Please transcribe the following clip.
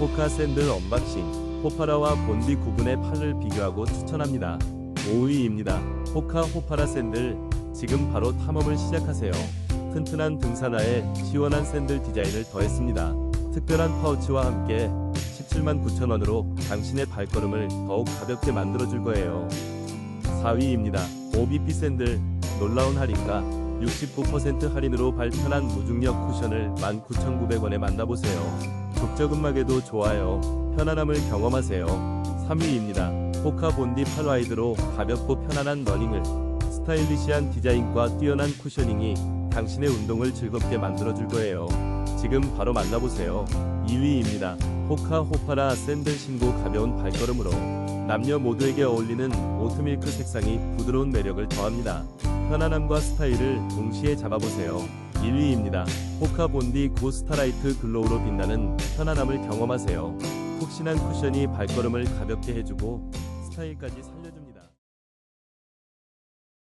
호카 샌들 언박싱 호파라와 본디 9분의 8을 비교하고 추천합니다. 5위입니다. 호카 호파라 샌들 지금 바로 탐험을 시작하세요. 튼튼한 등산화에 시원한 샌들 디자인을 더했습니다. 특별한 파우치와 함께 17만 9천 원으로 당신의 발걸음을 더욱 가볍게 만들어줄 거예요. 4위입니다. OBP 샌들 놀라운 할인가 69% 할인으로 발편한 무중력 쿠션을 19,900원에 만나보세요. 족저근막에도 좋아요. 편안함을 경험하세요. 3위입니다. 호카 본디 8와이드로 가볍고 편안한 러닝을 스타일리시한 디자인과 뛰어난 쿠셔닝이 당신의 운동을 즐겁게 만들어줄 거예요. 지금 바로 만나보세요. 2위입니다. 호카 호파라 샌들 신고 가벼운 발걸음으로 남녀 모두에게 어울리는 오트밀크 색상이 부드러운 매력을 더합니다. 편안함과 스타일을 동시에 잡아보세요. 1위입니다. 호카 본디 고 스타라이트 글로우로 빛나는 편안함을 경험하세요. 푹신한 쿠션이 발걸음을 가볍게 해주고 스타일까지 살려줍니다.